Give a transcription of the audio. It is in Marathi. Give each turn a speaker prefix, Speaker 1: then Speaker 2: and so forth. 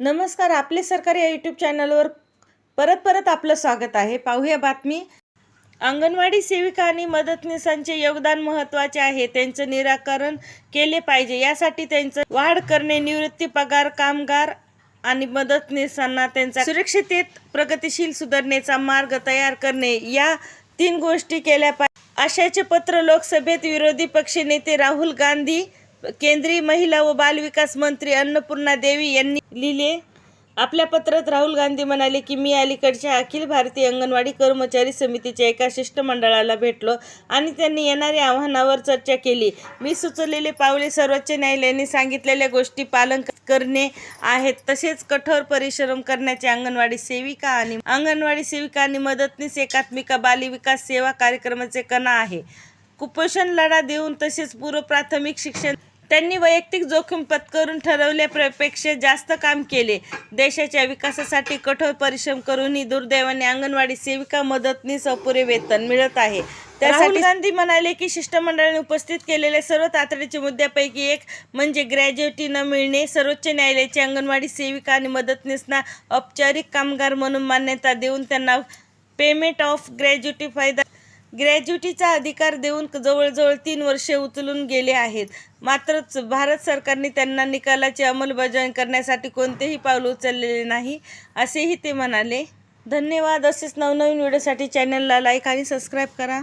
Speaker 1: नमस्कार आपले सरकार या यूट्यूब चॅनलवर परत परत आपलं स्वागत आहे. पाहूया बातमी. अंगणवाडी सेविका आणि मदतनीसांचे योगदान महत्त्वाचे आहे. त्यांचं निराकरण केले पाहिजे. यासाठी त्यांचं वाढ करणे निवृत्ती पगार कामगार आणि मदतनीसांना त्यांचा सुरक्षितेत प्रगतिशील सुधारणेचा मार्ग तयार करणे या तीन गोष्टी केल्या पाहिजे. अशाचे पत्र लोकसभेत विरोधी पक्षनेते राहुल गांधी केंद्रीय महिला व बालविकास मंत्री अन्नपूर्णा देवी यांनी लिहिले. आपल्या पत्रात राहुल गांधी म्हणाले की मी अलीकडच्या अखिल भारतीय अंगणवाडी कर्मचारी समितीच्या एका शिष्टमंडळाला भेटलो आणि त्यांनी येणाऱ्या आव्हानावर चर्चा केली. मी सुचवलेले पावले सर्वोच्च न्यायालयाने सांगितलेल्या गोष्टी पालन करणे आहेत. तसेच कठोर परिश्रम करण्याचे अंगणवाडी सेविका आणि अंगणवाडी सेविका आणि मदतनीस एकात्मिका बालविकास सेवा कार्यक्रमाचे कणा आहे. कुपोषण लढा देऊन तसेच पूर्व प्राथमिक शिक्षण त्यांनी वैयक्तिक जोखीम पत्करून ठरवल्यापेक्षा जास्त काम केले. देशाच्या विकासासाठी कठोर परिश्रम करूनही दुर्दैवाने अंगणवाडी सेविका मदतनीस अपुरे वेतन मिळत आहे. त्यासाठी गांधी म्हणाले की शिष्टमंडळाने उपस्थित केलेल्या सर्व तातडीच्या मुद्द्यापैकी एक म्हणजे ग्रॅज्युएटी न मिळणे सर्वोच्च न्यायालयाचे अंगणवाडी सेविका आणि मदतनीसना औपचारिक कामगार म्हणून मान्यता देऊन त्यांना पेमेंट ऑफ ग्रॅज्युटी फायदा ग्रॅज्युटीचा अधिकार देऊन जवळजवळ तीन वर्षे उचलून गेले आहेत. मात्र भारत सरकारने त्यांना निकालाची अंमलबजावणी करण्यासाठी कोणतेही पाऊल उचललेले नाही असेही ते म्हणाले. धन्यवाद. असेच नवनवीन व्हिडिओसाठी चॅनलला लाईक आणि सबस्क्राईब करा.